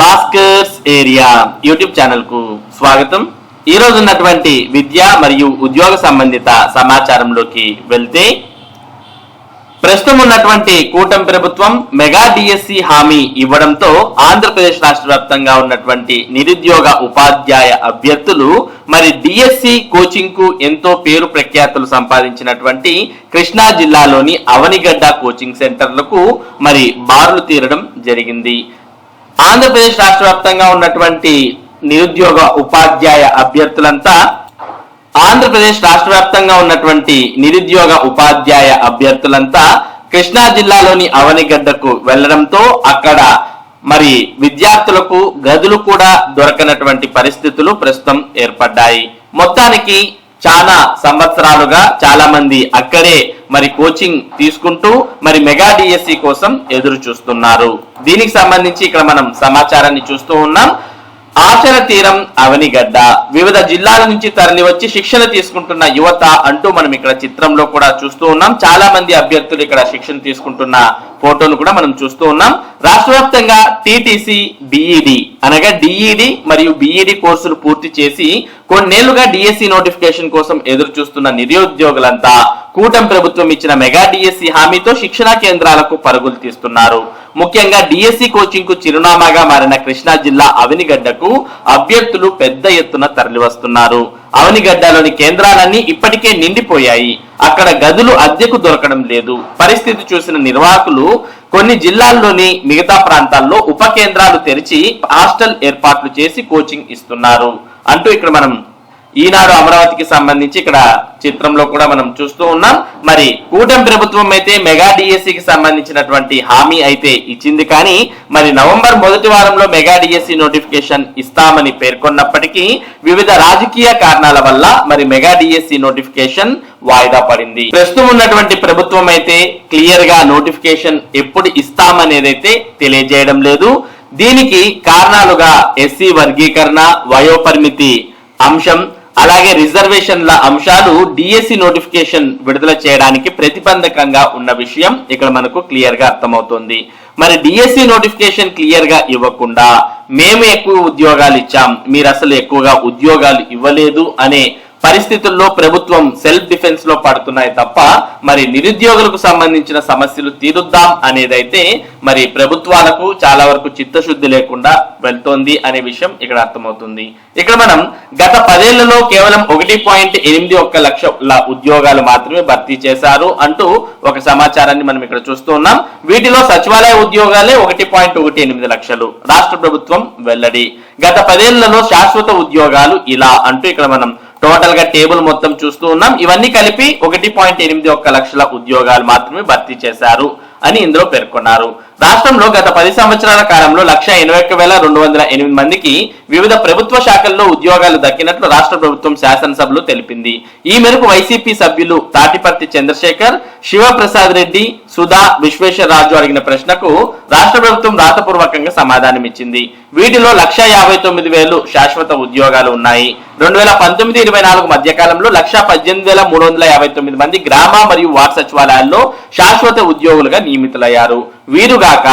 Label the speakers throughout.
Speaker 1: Bhaskar's area YouTube ఛానల్కు స్వాగతం. ఈ రోజు ఉన్నటువంటి విద్య మరియు ఉద్యోగ సంబంధిత సమాచారంలోకి వెళ్తే ప్రస్తుతం ఉన్నటువంటి కూటమి ప్రభుత్వం మెగా డిఎస్సి హామీ ఇవ్వడంతో ఆంధ్రప్రదేశ్ రాష్ట్ర వ్యాప్తంగా ఉన్నటువంటి నిరుద్యోగ ఉపాధ్యాయ అభ్యర్థులు మరి డిఎస్సి కోచింగ్కు ఎంతో పేరు ప్రఖ్యాతులు సంపాదించినటువంటి కృష్ణా జిల్లాలోని అవనిగడ్డ కోచింగ్ సెంటర్లకు మరి బారులు తీరడం జరిగింది. ఆంధ్రప్రదేశ్ రాష్ట్ర వ్యాప్తంగా ఉన్నటువంటి నిరుద్యోగ ఉపాధ్యాయ అభ్యర్థులంతా ఆంధ్రప్రదేశ్ రాష్ట్ర వ్యాప్తంగా ఉన్నటువంటి నిరుద్యోగ ఉపాధ్యాయ అభ్యర్థులంతా కృష్ణా జిల్లాలోని అవనిగడ్డకు వెళ్ళడంతో అక్కడ మరి విద్యార్థులకు గదులు కూడా దొరకనటువంటి పరిస్థితులు ప్రస్తుతం ఏర్పడ్డాయి. మొత్తానికి చాలా సంవత్సరాలుగా చాలా మంది అక్కడే మరి కోచింగ్ తీసుకుంటూ మరి మెగా డిఎస్సి కోసం ఎదురు చూస్తున్నారు దీనికి సంబంధించి ఇక్కడ మనం సమాచారాన్ని చూస్తూ ఉన్నాం. ఆచర తీరం అవనిగడ్డ. వివిధ జిల్లాల నుంచి తరలి వచ్చి శిక్షణ తీసుకుంటున్న యువత అంటూ మనం ఇక్కడ చిత్రంలో కూడా చూస్తూ ఉన్నాం. చాలా మంది అభ్యర్థులు ఇక్కడ శిక్షణ తీసుకుంటున్న ఫోటోలు కూడా మనం చూస్తూ ఉన్నాం. రాష్ట్ర వ్యాప్తంగా టీటీసీ బిఈడి అనగా డిఈడి మరియు బిఈడి కోర్సులు పూర్తి చేసి కొన్నేళ్ళుగా డిఎస్సి నోటిఫికేషన్ కోసం ఎదురు చూస్తున్న నిరుద్యోగులంతా కూటమి ప్రభుత్వం ఇచ్చిన మెగా డిఎస్సి హామీతో శిక్షణా కేంద్రాలకు పరుగులు తీస్తున్నారు. ముఖ్యంగా డిఎస్సి కోచింగ్కు చిరునామాగా మారిన కృష్ణా జిల్లా అవనిగడ్డకు అభ్యర్థులు పెద్ద ఎత్తున తరలివస్తున్నారు. అవనిగడ్డలోని కేంద్రాలన్నీ ఇప్పటికే నిండిపోయాయి. అక్కడ గదులు అద్దెకు దొరకడం లేదు. పరిస్థితి చూసిన నిర్వాహకులు కొన్ని జిల్లాల్లోని మిగతా ప్రాంతాల్లో ఉప కేంద్రాలు తెరిచి హాస్టల్ ఏర్పాట్లు చేసి కోచింగ్ ఇస్తున్నారు. అంటూ ఇక్కడ మనం ఈనాడు అమరావతికి సంబంధించి ఇక్కడ చిత్రంలో కూడా మనం చూస్తూ ఉన్నాం. మరి కూటమి ప్రభుత్వం అయితే మెగా డిఎస్సికి సంబంధించినటువంటి హామీ అయితే ఇచ్చింది. కానీ మరి నవంబర్ మొదటి వారంలో మెగా డిఎస్సి నోటిఫికేషన్ ఇస్తామని పేర్కొన్నప్పటికీ వివిధ రాజకీయ కారణాల వల్ల మరి మెగా డిఎస్సి నోటిఫికేషన్ వాయిదా పడింది. ప్రస్తుతం ఉన్నటువంటి ప్రభుత్వం అయితే క్లియర్గా నోటిఫికేషన్ ఎప్పుడు ఇస్తామనేదైతే తెలియజేయడం లేదు. దీనికి కారణాలుగా ఎస్సీ వర్గీకరణ వయోపరిమితి అంశం అలాగే రిజర్వేషన్ల అంశాలు డిఎస్సి నోటిఫికేషన్ విడుదల చేయడానికి ప్రతిబంధకంగా ఉన్న విషయం ఇక్కడ మనకు క్లియర్గా అర్థమవుతుంది. మరి డిఎస్సి నోటిఫికేషన్ క్లియర్గా ఇవ్వకుండా మేము ఎక్కువ ఉద్యోగాలు ఇచ్చాం మీరు అసలు ఎక్కువగా ఉద్యోగాలు ఇవ్వలేదు అనే పరిస్థితుల్లో ప్రభుత్వం సెల్ఫ్ డిఫెన్స్లో పడుతున్నాయి తప్ప మరి నిరుద్యోగులకు సంబంధించిన సమస్యలు తీరుద్దాం అనేదైతే మరి ప్రభుత్వాలకు చాలా వరకు చిత్తశుద్ధి లేకుండా వెళ్తోంది అనే విషయం ఇక్కడ అర్థమవుతుంది. ఇక్కడ మనం గత పదేళ్ళలో కేవలం ఒకటి పాయింట్ ఎనిమిది ఒక్క లక్షల ఉద్యోగాలు మాత్రమే భర్తీ చేశారు అంటూ ఒక సమాచారాన్ని మనం ఇక్కడ చూస్తూ ఉన్నాం. వీటిలో సచివాలయ ఉద్యోగాలే ఒకటి పాయింట్ ఒకటి ఎనిమిది లక్షలు. రాష్ట్ర ప్రభుత్వం వెల్లడి. గత పదేళ్ళలో శాశ్వత ఉద్యోగాలు ఇలా అంటూ ఇక్కడ మనం టోటల్గా టేబుల్ మొత్తం చూస్తూ ఉన్నాం. ఇవన్నీ కలిపి ఒకటి పాయింట్ ఎనిమిది ఒక్క లక్షల ఉద్యోగాలు మాత్రమే భర్తీ చేశారు అని ఇందులో పేర్కొన్నారు. రాష్ట్రంలో గత పది సంవత్సరాల కాలంలో లక్ష ఎనభై ఒక్క వేల రెండు వందల ఎనిమిది మందికి వివిధ ప్రభుత్వ శాఖల్లో ఉద్యోగాలు దక్కినట్లు రాష్ట్ర ప్రభుత్వం శాసనసభలో తెలిపింది. ఈ మేరకు వైసీపీ సభ్యులు తాటిపర్తి చంద్రశేఖర్ శివప్రసాద్ రెడ్డి సుధా విశ్వేశ్వర రాజు అడిగిన ప్రశ్నకు రాష్ట్ర ప్రభుత్వం రాతపూర్వకంగా సమాధానం ఇచ్చింది వీటిలో లక్ష యాభై తొమ్మిది వేలు శాశ్వత ఉద్యోగాలు ఉన్నాయి. రెండు వేల పంతొమ్మిది ఇరవై నాలుగు మధ్య కాలంలో లక్ష పద్దెనిమిది వేల మూడు వందల యాభై తొమ్మిది మంది గ్రామ మరియు వార్డ్ సచివాలయాల్లో శాశ్వత ఉద్యోగులుగా నియమితులయ్యారు. వీరుగాక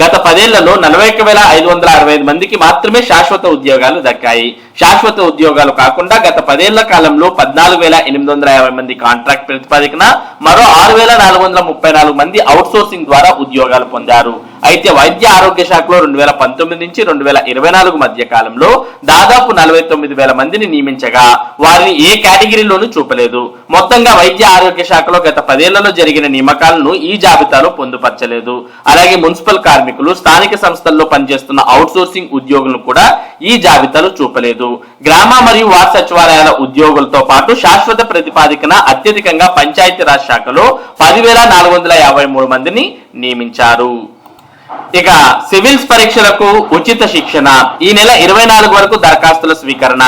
Speaker 1: గత పదేళ్ళలో నలభై ఒక్క వేల ఐదు వందల అరవై ఐదు మందికి మాత్రమే శాశ్వత ఉద్యోగాలు దక్కాయి. శాశ్వత ఉద్యోగాలు కాకుండా గత పదేళ్ళ కాలంలో పద్నాలుగు వేల ఎనిమిది వందల యాభై మంది కాంట్రాక్ట్ ప్రతిపాదికన మరో ఆరు వేల నాలుగు వందల ముప్పై నాలుగు మంది అవుట్ సోర్సింగ్ ద్వారా ఉద్యోగాలు పొందారు. అయితే వైద్య ఆరోగ్య శాఖలో రెండు వేల పంతొమ్మిది నుంచి రెండు వేల ఇరవై నాలుగు మధ్య కాలంలో దాదాపు నలభై తొమ్మిది వేల మందిని నియమించగా వారిని ఏ కేటగిరీలోనూ చూపలేదు. మొత్తంగా వైద్య ఆరోగ్య శాఖలో గత పదేళ్ళలో జరిగిన నియామకాలను ఈ జాబితాలో పొందుపరచలేదు. అలాగే మున్సిపల్ కార్మికులు స్థానిక సంస్థల్లో పనిచేస్తున్న అవుట్ సోర్సింగ్ ఉద్యోగులను కూడా ఈ జాబితాలో చూపలేదు. గ్రామ మరియు వార్డు సచివాలయాల ఉద్యోగులతో పాటు శాశ్వత ప్రతిపాదికన అత్యధికంగా పంచాయతీరాజ్ శాఖలో పదివేల నాలుగు వందల యాభై మూడు మందిని నియమించారు. ఇక సివిల్స్ పరీక్షలకు ఉచిత శిక్షణ. ఈ నెల ఇరవై నాలుగు వరకు దరఖాస్తుల స్వీకరణ.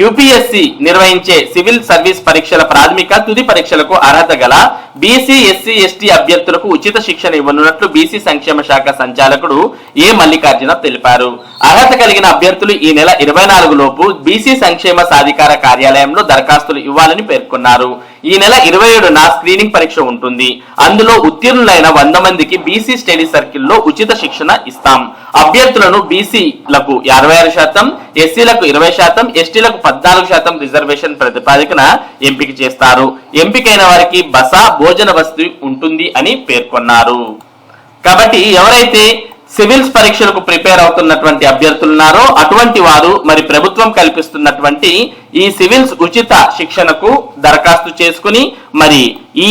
Speaker 1: యూపీఎస్సి నిర్వహించే సివిల్ సర్వీస్ పరీక్షల ప్రాథమిక తుది పరీక్షలకు అర్హత గల బీసీ ఎస్సీ ఎస్టీ అభ్యర్థులకు ఉచిత శిక్షణ ఇవ్వనున్నట్లు బీసీ సంక్షేమ శాఖ సంచాలకుడు ఏ మల్లికార్జున తెలిపారు. అర్హత కలిగిన అభ్యర్థులు ఈ నెల ఇరవై నాలుగు లోపు బీసీ సంక్షేమ సాధికార కార్యాలయంలో దరఖాస్తులు ఇవ్వాలని పేర్కొన్నారు. ఈ నెల ఇరవై ఏడున స్క్రీనింగ్ పరీక్ష ఉంటుంది. అందులో ఉత్తీర్ణులైన వంద మందికి బీసీ స్టడీ సర్కిల్లో ఉచిత శిక్షణ ఇస్తాం. అభ్యర్థులను బీసీలకు అరవై ఆరు శాతం ఎస్సీలకు ఇరవై శాతం ఎస్టీలకు పద్నాలుగు శాతం రిజర్వేషన్ ప్రతిపాదికన ఎంపిక చేస్తారు. ఎంపికైన వారికి బస భోజన వసతి ఉంటుంది అని పేర్కొన్నారు. కాబట్టి ఎవరైతే సివిల్స్ పరీక్షలకు ప్రిపేర్ అవుతున్నటువంటి అభ్యర్థులు ఉన్నారో అటువంటి వారు మరి ప్రభుత్వం కల్పిస్తున్నటువంటి ఈ సివిల్స్ ఉచిత శిక్షణకు దరఖాస్తు చేసుకుని మరి ఈ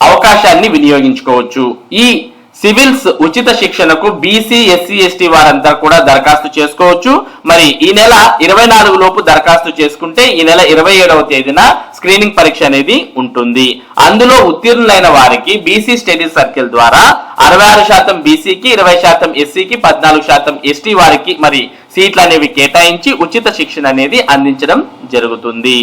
Speaker 1: అవకాశాన్ని వినియోగించుకోవచ్చు. ఈ సివిల్స్ ఉచిత శిక్షణకు బీసీ ఎస్సీ ఎస్టీ వారంతా కూడా దరఖాస్తు చేసుకోవచ్చు. మరి ఈ నెల ఇరవై నాలుగు లోపు దరఖాస్తు చేసుకుంటే ఈ నెల ఇరవై ఏడవ తేదీన స్క్రీనింగ్ పరీక్ష అనేది ఉంటుంది. అందులో ఉత్తీర్ణులైన వారికి బీసీ స్టడీ సర్కిల్ ద్వారా అరవై ఆరు శాతం బీసీకి ఇరవై శాతం ఎస్సీకి పద్నాలుగు శాతం ఎస్టీ వారికి మరి సీట్లు అనేవి కేటాయించి ఉచిత శిక్షణ అనేది అందించడం జరుగుతుంది.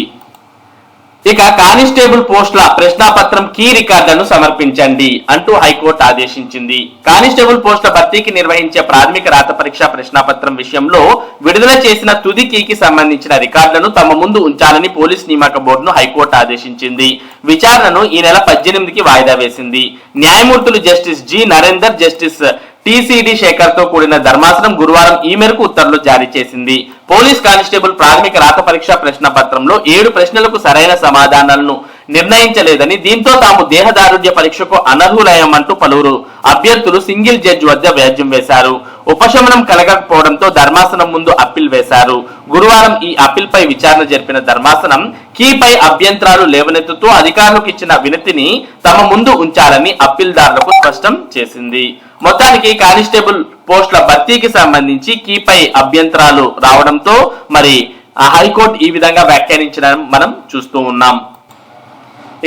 Speaker 1: ఇక కానిస్టేబుల్ పోస్టుల ప్రశ్నాపత్రం కీ రికార్డులను సమర్పించండి అంటూ హైకోర్టు ఆదేశించింది. కానిస్టేబుల్ పోస్టుల భర్తీకి నిర్వహించే ప్రాథమిక రాత పరీక్ష ప్రశ్నాపత్రం విషయంలో విడుదల చేసిన తుది కీకి సంబంధించిన రికార్డులను తమ ముందు ఉంచాలని పోలీస్ నియామక బోర్డును హైకోర్టు ఆదేశించింది. విచారణను ఈ నెల పద్దెనిమిదికి వాయిదా వేసింది. న్యాయమూర్తులు justice G Narender justice TCD శేఖర్తో కూడిన ధర్మాసనం గురువారం ఈ మేరకు ఉత్తర్వులు జారీ చేసింది. పోలీస్ కానిస్టేబుల్ ప్రాథమిక రాత పరీక్ష ప్రశ్న పత్రంలో ఏడు ప్రశ్నలకు సరైన సమాధానాలను నిర్ణయించలేదని దీంతో తాము దేహదారుఢ్య పరీక్షకు అనర్హులయ్యామంటూ పలువురు అభ్యర్థులు సింగిల్ జడ్జి వద్ద వ్యాజ్యం వేశారు. ఉపశమనం కలగకపోవడంతో ధర్మాసనం ముందు అప్పీల్ వేశారు. గురువారం ఈ అప్పీల్పై విచారణ జరిపిన ధర్మాసనం కీపై అభ్యంతరాలు లేవనెత్తుతూ అధికారులకు ఇచ్చిన వినతిని తమ ముందు ఉంచాలని అప్పీల్దారులకు స్పష్టం చేసింది. మొత్తానికి కానిస్టేబుల్ పోస్టుల భర్తీకి సంబంధించి కీపై అభ్యంతరాలు రావడంతో మరి ఆ హైకోర్టు ఈ విధంగా వ్యాఖ్యానించడం మనం చూస్తూ ఉన్నాం.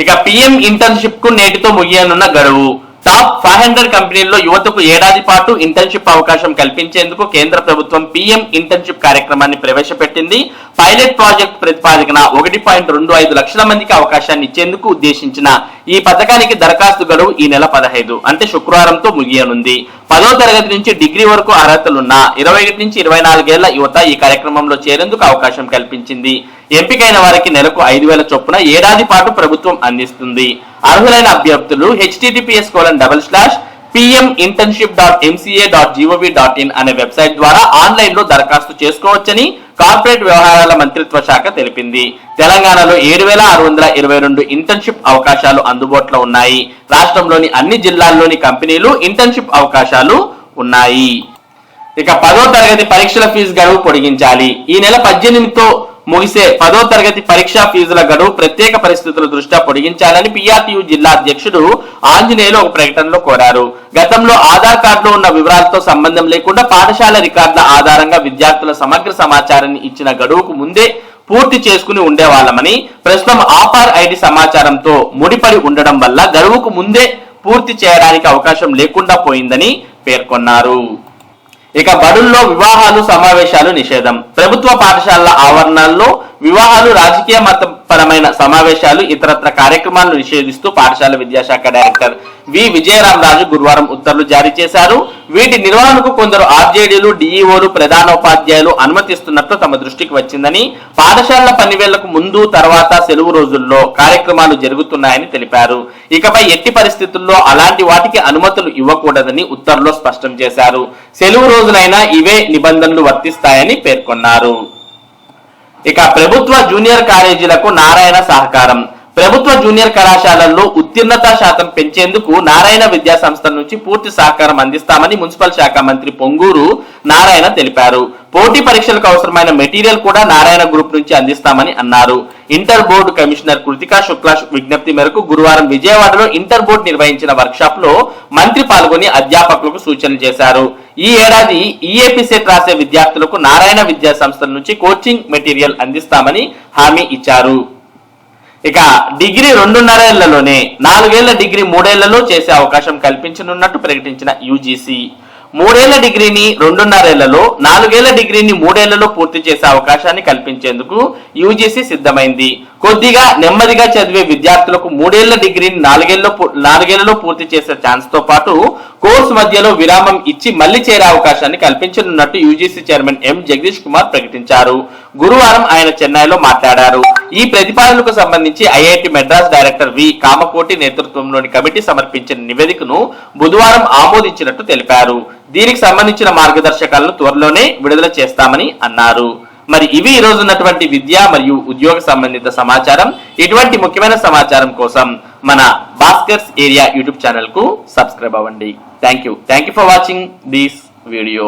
Speaker 1: ఇక పిఎం ఇంటర్న్షిప్కు నేటితో ముగియనున్న గడువు. టాప్ ఫైవ్ హండ్రెడ్ కంపెనీల్లో యువతకు ఏడాది పాటు ఇంటర్న్షిప్ అవకాశం కల్పించేందుకు కేంద్ర ప్రభుత్వం పిఎం ఇంటర్న్షిప్ కార్యక్రమాన్ని ప్రవేశపెట్టింది. పైలట్ ప్రాజెక్ట్ ప్రతిపాదికన ఒకటి పాయింట్ రెండు ఐదు లక్షల మందికి అవకాశాన్ని ఇచ్చేందుకు ఉద్దేశించిన ఈ పథకానికి దరఖాస్తు గడువు ఈ నెల పదహైదు అంటే శుక్రవారంతో ముగియనుంది. పదో తరగతి నుంచి డిగ్రీ వరకు అర్హతలున్న ఇరవై ఒకటి నుంచి ఇరవై నాలుగేళ్ళ యువత ఈ కార్యక్రమంలో చేరేందుకు అవకాశం కల్పించింది. ఎంపికైన వారికి నెలకు ఐదు వేల చొప్పున ఏడాది పాటు ప్రభుత్వం అందిస్తుంది. అర్హులైన అభ్యర్థులు HTTPS colon double slash PM internship dot MCA dot GOV dot in అనే వెబ్సైట్ ద్వారా ఆన్లైన్లో దరఖాస్తు చేసుకోవచ్చని కార్పొరేట్ వ్యవహారాల మంత్రిత్వ శాఖ తెలిపింది. తెలంగాణలో ఏడు వేల ఆరు వందల ఇరవై రెండు ఇంటర్న్షిప్ అవకాశాలు అందుబాటులో ఉన్నాయి. రాష్ట్రంలోని అన్ని జిల్లాల్లోని కంపెనీలు ఇంటర్న్షిప్ అవకాశాలు ఉన్నాయి. ఇక పదో తరగతి పరీక్షల ఫీజు గడువు పొడిగించాలి. ఈ నెల పద్దెనిమిదితో ముగిసే పదో తరగతి పరీక్షా ఫీజుల గడువు ప్రత్యేక పరిస్థితుల దృష్ట్యా పొడిగించాలని పిఆర్టీయు జిల్లా అధ్యక్షుడు ఆంజనేయులు ఒక ప్రకటనలో కోరారు. గతంలో ఆధార్ కార్డులో ఉన్న వివరాలతో సంబంధం లేకుండా పాఠశాల రికార్డుల ఆధారంగా విద్యార్థుల సమగ్ర సమాచారాన్ని ఇచ్చిన గడువుకు ముందే పూర్తి చేసుకుని ఉండేవాళ్ళమని ప్రస్తుతం ఆపార్ ఐడి సమాచారంతో ముడిపడి ఉండడం వల్ల గడువుకు ముందే పూర్తి చేయడానికి అవకాశం లేకుండా పోయిందని పేర్కొన్నారు. ఇక బడుల్లో వివాహాలు సమావేశాలు నిషేధం. ప్రభుత్వ పాఠశాలల ఆవరణల్లో వివాహాలు రాజకీయ మతపరమైన సమావేశాలు ఇతరత్ర కార్యక్రమాలను నిషేధిస్తూ పాఠశాల విద్యాశాఖ డైరెక్టర్ వి. విజయరామరాజు గురువారం ఉత్తర్వులు జారీ చేశారు. వీటి నిర్వహణకు కొందరు ఆర్జేడీలు డిఈఓలు ప్రధానోపాధ్యాయులు అనుమతిస్తున్నట్లు తమ దృష్టికి వచ్చిందని పాఠశాలల పనివేళ్ళకు ముందు తర్వాత సెలవు రోజుల్లో కార్యక్రమాలు జరుగుతున్నాయని తెలిపారు. ఇకపై ఎట్టి పరిస్థితుల్లో అలాంటి వాటికి అనుమతులు ఇవ్వకూడదని ఉత్తర్వులో స్పష్టం చేశారు. సెలవు రోజులైనా ఇవే నిబంధనలు వర్తిస్తాయని పేర్కొన్నారు. ఇక ప్రభుత్వ జూనియర్ కాలేజీలకు నారాయణ సహకారం. ప్రభుత్వ జూనియర్ కళాశాలల్లో ఉత్తీర్ణత శాతం పెంచేందుకు నారాయణ విద్యా సంస్థల నుంచి పూర్తి సహకారం అందిస్తామని మున్సిపల్ శాఖ మంత్రి పొంగూరు నారాయణ తెలిపారు. పోటీ పరీక్షలకు అవసరమైన మెటీరియల్ కూడా నారాయణ గ్రూప్ నుంచి అందిస్తామని అన్నారు. Inter board commissioner Kritika Shukla విజ్ఞప్తి మేరకు గురువారం విజయవాడలో ఇంటర్ బోర్డు నిర్వహించిన వర్క్షాప్లో మంత్రి పాల్గొని అధ్యాపకులకు సూచనలు చేశారు. ఈ ఏడాది ఈఏపీ సెట్ రాసే విద్యార్థులకు నారాయణ విద్యా సంస్థల నుంచి కోచింగ్ మెటీరియల్ అందిస్తామని హామీ ఇచ్చారు. ఇక డిగ్రీ రెండున్నరేళ్ళలోనే నాలుగేళ్ళ డిగ్రీ మూడేళ్ళలో చేసే అవకాశం కల్పించనున్నట్టు ప్రకటించిన యూజీసీ. మూడేళ్ళ డిగ్రీని రెండున్నరేళ్ళలో నాలుగేళ్ళ డిగ్రీని మూడేళ్ళలో పూర్తి చేసే అవకాశాన్ని కల్పించేందుకు యూజీసీ సిద్ధమైంది. కొద్దిగా నెమ్మదిగా చదివే విద్యార్థులకు మూడేళ్ళ డిగ్రీని నాలుగేళ్ళ నాలుగేళ్ళలో పూర్తి చేసే ఛాన్స్తో పాటు కోర్సు మధ్యలో విరామం ఇచ్చి మళ్ళీ చేరే అవకాశాన్ని కల్పించనున్నట్టు UGC chairman M Jagadish Kumar ప్రకటించారు. గురువారం ఆయన చెన్నైలో మాట్లాడారు. ఈ ప్రతిపాదనకు సంబంధించి IIT Madras director V Kamakoti నేతృత్వంలోని కమిటీ సమర్పించిన నివేదికను బుధవారం ఆమోదించినట్టు తెలిపారు. దీనికి సంబంధించిన మార్గదర్శకాలను త్వరలోనే విడుదల చేస్తామని అన్నారు. మరి ఇవి ఈ రోజు ఉన్నటువంటి విద్య మరియు ఉద్యోగ సంబంధిత సమాచారం. ఇటువంటి ముఖ్యమైన సమాచారం కోసం మన భాస్కర్స్ ఏరియా యూట్యూబ్ ఛానల్కు సబ్స్క్రైబ్ అవ్వండి. Thank you thank you for watching this video